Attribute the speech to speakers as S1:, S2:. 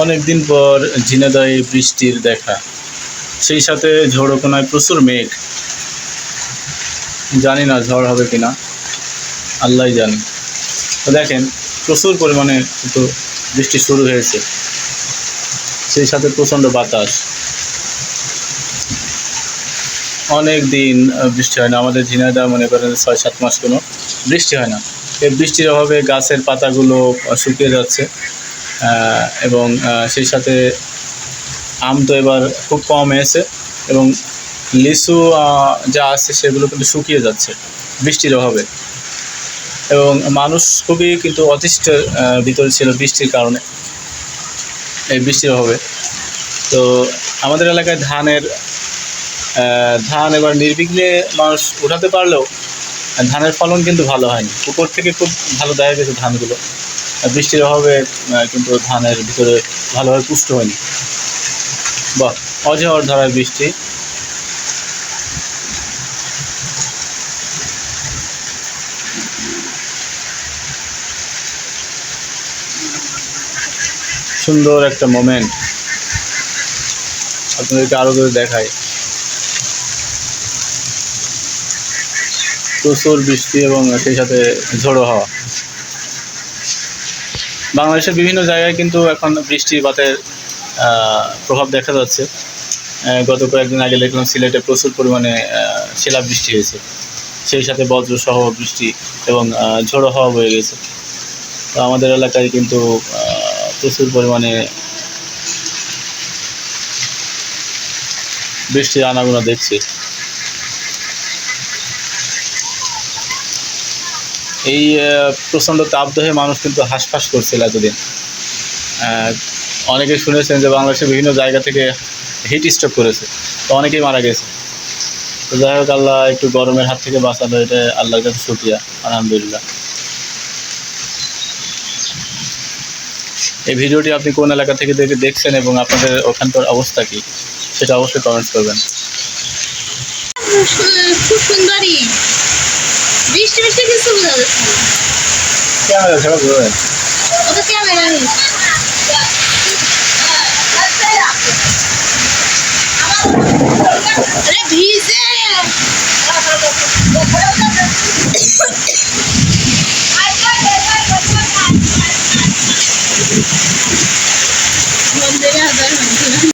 S1: অনেকদিন পর ঝিনাদায় বৃষ্টির দেখা। সেই সাথে ঝড়ো কোনায় প্রচুর মেঘ। জানি না ঝড় হবে কিনা। আল্লাহ জানে। তো দেখেন, প্রচুর পরিমাণে কিন্তু বৃষ্টি শুরু হয়েছে। সেই সাথে প্রচণ্ড বাতাস। অনেক দিন বৃষ্টি হয় না। আমাদের ঝিনাইদা মনে করেন ছয় সাত মাস কোনো বৃষ্টি হয় না। এই বৃষ্টির অভাবে গাছের পাতাগুলো শুকিয়ে যাচ্ছে। এবং সেই সাথে আম তো এবার খুব কম এসে এবং লিচু যা আছে সেগুলো কিন্তু শুকিয়ে যাচ্ছে বৃষ্টির অভাবে। এবং মানুষ খুবই কিন্তু অতিষ্ঠের আহ, ভিতরে ছিল বৃষ্টির কারণে এই বৃষ্টির অভাবে। তো আমাদের এলাকায় ধানের ধান এবার নির্বিঘ্নে মানুষ উঠাতে পারলেও ধানের ফলন কিন্তু ভালো হয়নি। উপর থেকে খুব ভালো দেখা গেছে ধানগুলো। বৃষ্টির অভাবে কিন্তু ধানের ভিতরে ভালোভাবে পুষ্ট হয়নি। বাহ অঝড় ধারায় বৃষ্টি। সুন্দর একটা মোমেন্ট আপনাদেরকে আরও করে দেখাই। প্রচুর বৃষ্টি এবং সেই সাথে ঝোড়ো হাওয়া। বাংলাদেশের বিভিন্ন জায়গায় কিন্তু এখন বৃষ্টিপাতের প্রভাব দেখা যাচ্ছে। গত কয়েকদিন আগে দেখলাম সিলেটে প্রচুর পরিমাণে আহ, শিলাবৃষ্টি হয়েছে। সেই সাথে বজ্রসহ বৃষ্টি এবং ঝোড়ো হওয়া বয়ে গেছে। তো আমাদের এলাকায় কিন্তু প্রচুর পরিমাণে বৃষ্টির আনাগোনা দেখছি। এই প্রচণ্ড তাপদাহে মানুষ কিন্তু হাঁসফাঁস করছিল এতদিন। অনেকে শুনেছেন যে বাংলাদেশের বিভিন্ন জায়গা থেকে হিট স্ট্রোক করেছে। তো অনেকেই মারা গেছে। তো যাই হোক, আল্লাহ একটু গরমের হাত থেকে বাঁচালো, এটা আল্লাহর কাছে শুক্রিয়া, আলহামদুলিল্লাহ। এই ভিডিওটি আপনি কোন এলাকা থেকে দেখে দেখছেন এবং আপনাদের ওখানকার অবস্থা কি, সেটা অবশ্যই কমেন্টস করবেন।
S2: খুব সুন্দরী। বৃষ্টি বৃষ্টি কিছু বোঝা যাচ্ছে
S1: ক্যামেরা ছাড়া বলবেন
S2: ওটা ক্যামেরা নেই। আরে ভিজে।